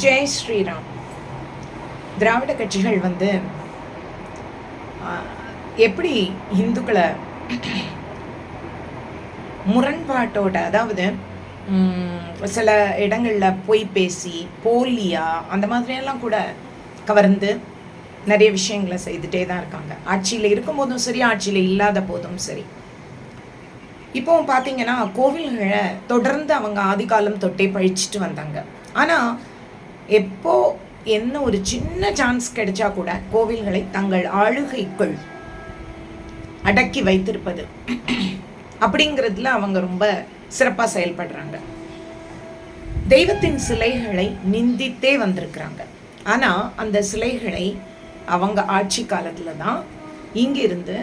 ஜெய் ஸ்ரீராம். திராவிட கட்சிகள் வந்து எப்படி இந்துக்களை முரண்பாட்டோட அதாவது சில இடங்களில் பொய் பேசி போலியா அந்த மாதிரியெல்லாம் கூட கவர்ந்து நிறைய விஷயங்களை செய்துட்டே தான் இருக்காங்க. ஆட்சியில் இருக்கும்போதும் சரி ஆட்சியில் இல்லாத போதும் சரி. இப்போ பார்த்தீங்கன்னா கோவில்களை தொடர்ந்து அவங்க ஆதிகாலம் தொட்டே பழிச்சிட்டு வந்தாங்க. ஆனால் எப்போ என்ன ஒரு சின்ன சான்ஸ் கிடைச்சா கூட கோவில்களை தங்கள் ஆளுகைக்குள் அடக்கி வைத்திருப்பது. அப்படிங்கிறதுல அவங்க ரொம்ப சிறப்பாக செயல்படுறாங்க. தெய்வத்தின் சிலைகளை நிந்தித்தே வந்திருக்கிறாங்க. ஆனால் அந்த சிலைகளை அவங்க ஆட்சி காலத்தில் தான் இங்கிருந்து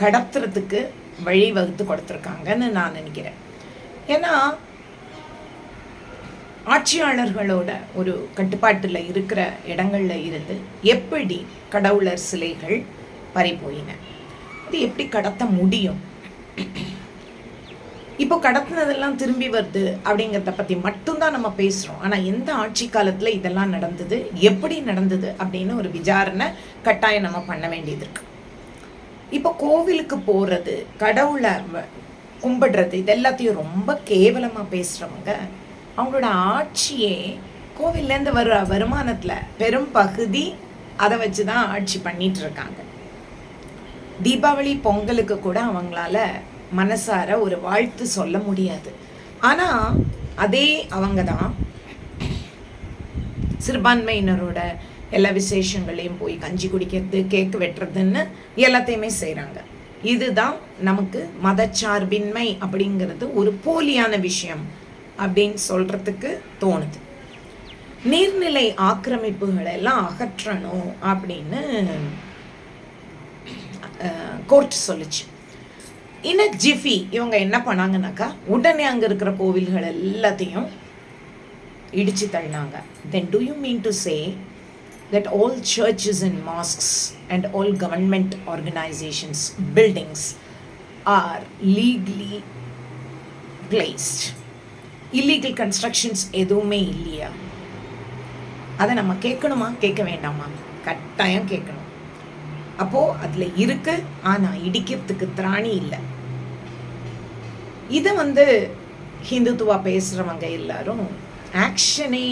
கடத்துறதுக்கு வழிவகுத்து கொடுத்துருக்காங்கன்னு நான் நினைக்கிறேன். ஏன்னா ஆட்சியாளர்களோட ஒரு கட்டுப்பாட்டில் இருக்கிற இடங்களில் இருந்து எப்படி கடவுளர் சிலைகள் பறிபோயின? இது எப்படி கடத்த முடியும்? இப்போ கடத்தினதெல்லாம் திரும்பி வருது அப்படிங்கிறத பற்றி மட்டும்தான் நம்ம பேசுகிறோம் ஆனால் எந்த ஆட்சி காலத்தில் இதெல்லாம் நடந்தது? எப்படி நடந்தது அப்படின்னு ஒரு விசாரணை கட்டாயம் நம்ம பண்ண வேண்டியது இருக்கு. இப்போ கோவிலுக்கு போகிறது கடவுளை கும்பிடுறது இது எல்லாத்தையும் ரொம்ப கேவலமாக பேசுகிறவங்க அவங்களோட ஆட்சியே கோவில்லேருந்து வர வருமானத்தில் பெரும் பகுதி அதை வச்சு தான் ஆட்சி பண்ணிட்டு இருக்காங்க தீபாவளி பொங்கலுக்கு கூட அவங்களால மனசார ஒரு வாழ்த்து சொல்ல முடியாது. ஆனால் அதே அவங்க தான் சிறுபான்மையினரோட எல்லா விசேஷங்களையும் போய் கஞ்சி குடிக்கிறது கேக் வெட்டுறதுன்னு எல்லாத்தையுமே செய்கிறாங்க இதுதான் நமக்கு மதச்சார்பின்மை அப்படிங்கிறது ஒரு போலியான விஷயம். அப்படின்னு சொல்கிறதுக்கு தோணுது. நீர்நிலை ஆக்கிரமிப்புகளை எல்லாம் அகற்றணும் அப்படின்னு கோர்ட் சொல்லுச்சு. இன்னும் ஜிஃபி இவங்க என்ன பண்ணாங்கன்னாக்கா உடனே அங்கே இருக்கிற கோவில்கள் எல்லாத்தையும் இடித்து தள்ளினாங்க. Then do you mean to say that all churches and mosques and all government organizations buildings are legally placed? Illegal constructions எதுவுமே இல்லையா? அதை நம்ம கேட்கணுமா? கேட்க வேண்டாமா? கட்டாயம் கேட்கணும். அப்போது அதில் இருக்கு ஆனால் இடிக்கிறதுக்கு திராணி இல்லை. இதை வந்து ஹிந்துத்துவா பேசுகிறவங்க எல்லாரும் ஆக்ஷனே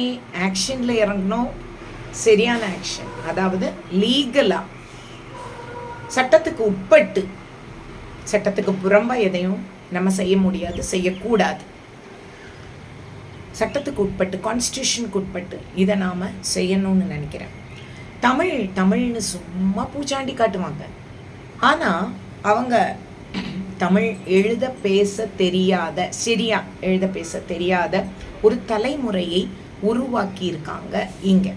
ஆக்ஷனில் இறங்கணும். சரியான ஆக்ஷன். அதாவது லீகலாக சட்டத்துக்கு உட்பட்டு சட்டத்துக்கு புறம்பாக எதையும் நம்ம செய்ய முடியாது செய்யக்கூடாது. சட்டத்துக்கு உட்பட்டு கான்ஸ்டியூஷனுக்கு உட்பட்டு இதை நாம் செய்யணும்னு நினைக்கிறேன். தமிழ் தமிழ்னு சும்மா பூச்சாண்டி காட்டுவாங்க. ஆனால் அவங்க தமிழ் எழுத பேச தெரியாத சரியா எழுத பேச தெரியாத ஒரு தலைமுறையை உருவாக்கியிருக்காங்க இங்கே.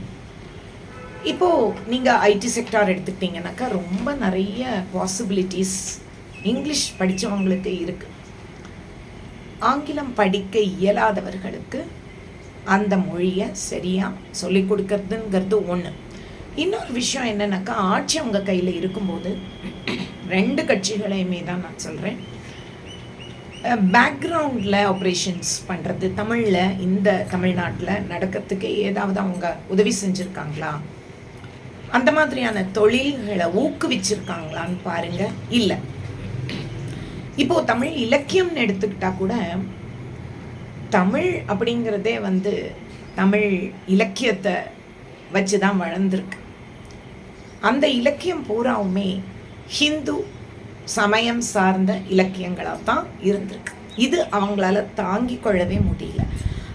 இப்போது நீங்கள் ஐடி செக்டார் எடுத்துக்கிட்டிங்கனாக்கா ரொம்ப நிறைய பாசிபிலிட்டிஸ் இங்கிலீஷ் படித்தவங்களுக்கு இருக்குது ஆங்கிலம் படிக்க இயலாதவர்களுக்கு அந்த மொழியை சரியாக சொல்லிக் கொடுக்கறதுங்கிறது ஒன்று இன்னொரு விஷயம் என்னென்னாக்கா ஆட்சி அவங்க கையில் இருக்கும்போது ரெண்டு கட்சிகளையுமே தான் நான் சொல்கிறேன் பேக்ரவுண்டில் ஆப்ரேஷன்ஸ் பண்ணுறது தமிழில் இந்த தமிழ்நாட்டில் நடக்கிறதுக்கு ஏதாவது அவங்க உதவி செஞ்சுருக்காங்களா? அந்த மாதிரியான தொழில்களை ஊக்குவிச்சிருக்காங்களான்னு பாருங்கள் இல்லை. இப்போ தமிழ் இலக்கியம்னு எடுத்துக்கிட்டா கூட தமிழ் அப்படிங்கிறதே வந்து தமிழ் இலக்கியத்தை வச்சு தான் வளர்ந்துருக்கு. அந்த இலக்கியம் பூராவுமே ஹிந்து சமயம் சார்ந்த இலக்கியங்களாக தான் இருந்திருக்கு. இது அவங்களால தாங்கிக் கொள்ளவே முடியல.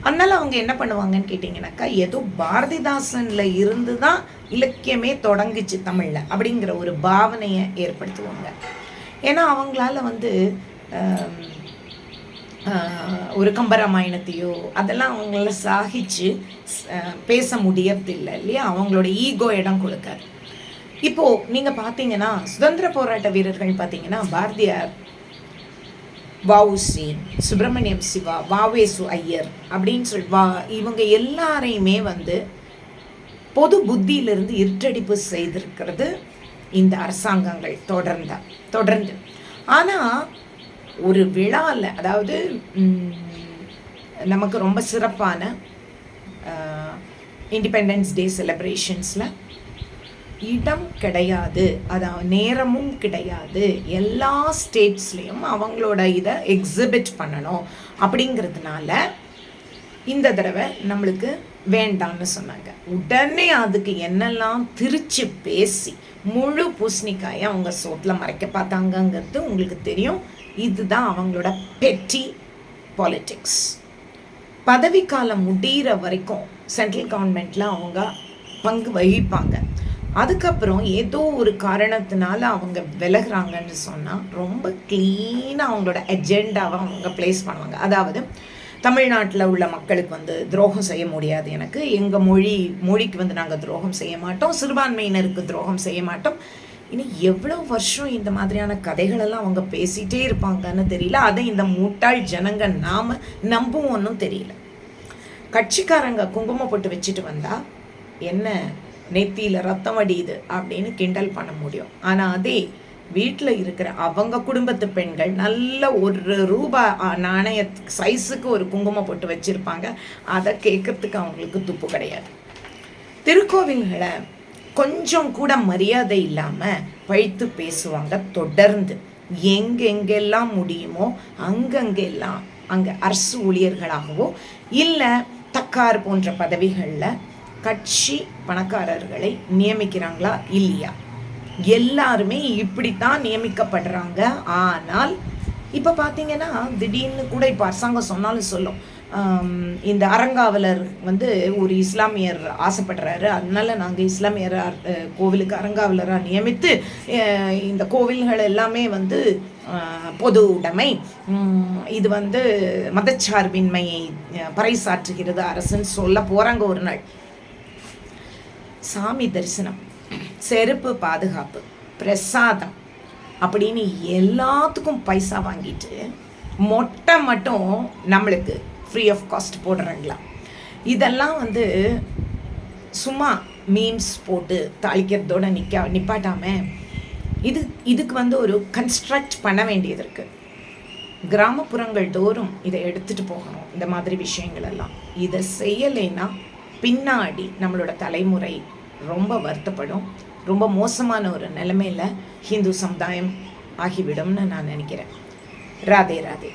அதனால அவங்க என்ன பண்ணுவாங்கன்னு கேட்டிங்கனாக்கா ஏதோ பாரதிதாசன்ல இருந்து தான் இலக்கியமே தொடங்குச்சு தமிழில் அப்படிங்கிற ஒரு பாவனையை ஏற்படுத்துவாங்க. ஏன்னா அவங்களால வந்து ஒரு கம்பராமாயணத்தையோ அதெல்லாம் அவங்கள சாகிச்சு பேச முடியறதில்லை இல்லையா? அவங்களோட ஈகோ இடம் கொடுக்காது. இப்போ நீங்க பார்த்தீங்கன்னா சுதந்திர போராட்ட வீரர்கள் பார்த்தீங்கன்னா பாரதியார் வவுசி சுப்பிரமணியம் சிவா வாவேசு ஐயர் அப்படின்னு சொல்லி வா இவங்க எல்லாரையுமே வந்து பொது புத்தியிலிருந்து இருட்டடிப்பு செய்திருக்கிறது. இந்த அரசாங்கங்கள் தொடர்ந்த தொடர்ந்து. ஆனால் ஒரு விழாவில் அதாவது நமக்கு ரொம்ப சிறப்பான இண்டிபெண்டன்ஸ் டே செலிப்ரேஷன்ஸில் இடம் கிடையாது அதாவது நேரமும் கிடையாது எல்லா ஸ்டேட்ஸ்லேயும் அவங்களோட இதை எக்ஸிபிட் பண்ணணும். அப்படிங்கிறதுனால இந்த தடவை நம்மளுக்கு வேண்டாம்னு சொன்னாங்க. உடனே அதுக்கு என்னெல்லாம் திரிச்சு பேசி முழு பூசணிக்காயை அவங்க சோட்டில் மறைக்க பார்த்தாங்கங்கிறது உங்களுக்கு தெரியும். இதுதான் அவங்களோட பெட்டி பாலிட்டிக்ஸ் பதவிக்காலம் முடிகிற வரைக்கும் சென்ட்ரல் கவர்மெண்ட்டில் அவங்க பங்கு வகிப்பாங்க. அதுக்கப்புறம் ஏதோ ஒரு காரணத்தினால அவங்க விலகுறாங்கன்னு சொன்னால் ரொம்ப க்ளீனாக அவங்களோட எஜெண்டாவை அவங்க ப்ளேஸ் பண்ணுவாங்க. அதாவது தமிழ்நாட்டில் உள்ள மக்களுக்கு வந்து துரோகம் செய்ய முடியாது எனக்கு. எங்கள் மொழி மொழிக்கு வந்து நாங்கள் துரோகம் செய்ய மாட்டோம். சிறுபான்மையினருக்கு துரோகம் செய்ய மாட்டோம். இனி எவ்வளோ வருஷம் இந்த மாதிரியான கதைகளெல்லாம் அவங்க பேசிகிட்டே இருப்பாங்கன்னு தெரியல. அதை இந்த மூட்டாள் ஜனங்க நாம் நம்புவோன்னும் தெரியல. கட்சிக்காரங்க குங்குமம் போட்டு வச்சுட்டு வந்தால் என்ன நெத்தியில் ரத்தம் வடியுது அப்படின்னு கிண்டல் பண்ண முடியும். ஆனால் அதே வீட்டில் இருக்கிற அவங்க குடும்பத்து பெண்கள் நல்ல ஒரு ரூபா நாணய சைஸுக்கு ஒரு குங்குமம் போட்டு வச்சுருப்பாங்க. அதை கேட்கறதுக்கு அவங்களுக்கு துப்பு கிடையாது. திருக்கோவில்களை கொஞ்சம் கூட மரியாதை இல்லாமல் பழித்து பேசுவாங்க தொடர்ந்து. எங்கெங்கெல்லாம் முடியுமோ அங்கங்கெல்லாம் அங்கே அரசு ஊழியர்களாகவோ இல்லை தக்கார் போன்ற பதவிகளில் கட்சி பணக்காரர்களை நியமிக்கிறாங்களா இல்லையா? எல்லாருமே இப்படித்தான் நியமிக்கப்படுறாங்க. ஆனால் இப்போ பார்த்தீங்கன்னா திடீர்னு கூட இப்போ அரசாங்கம் சொன்னாலும் சொல்லும். இந்த அறங்காவலர் வந்து ஒரு இஸ்லாமியர் ஆசைப்படுறாரு. அதனால நாங்கள் இஸ்லாமியர் கோவிலுக்கு அறங்காவலராக நியமித்து இந்த கோவில்கள் எல்லாமே வந்து பொது உடைமை. இது வந்து மதச்சார்பின்மையை பறைசாற்றுகிறது அரசுன்னு சொல்ல போகிறாங்க ஒரு நாள். சாமி தரிசனம். செருப்பு பாதுகாப்பு பிரசாதம் அப்படின்னு எல்லாத்துக்கும் பைசா வாங்கிட்டு மொட்டை மட்டும் நம்மளுக்கு ஃப்ரீ ஆஃப் காஸ்ட் போடுறாங்களா. இதெல்லாம் வந்து சும்மா மீம்ஸ் போட்டு தாளிக்கிறதோட நிற்க நிப்பாட்டாம இது இதுக்கு வந்து ஒரு கன்ஸ்ட்ரக்ட் பண்ண வேண்டியது இருக்குது கிராமப்புறங்கள் தோறும் இதை எடுத்துகிட்டு போகணும் இந்த மாதிரி விஷயங்கள் எல்லாம். இதை செய்யலைன்னா பின்னாடி நம்மளோட தலைமுறை ரொம்ப வருத்தப்படும். ரொம்ப மோசமான ஒரு நிலைமையில் ஹிந்து சமுதாயம் ஆகிவிடும்னு நான் நினைக்கிறேன். ராதே ராதே.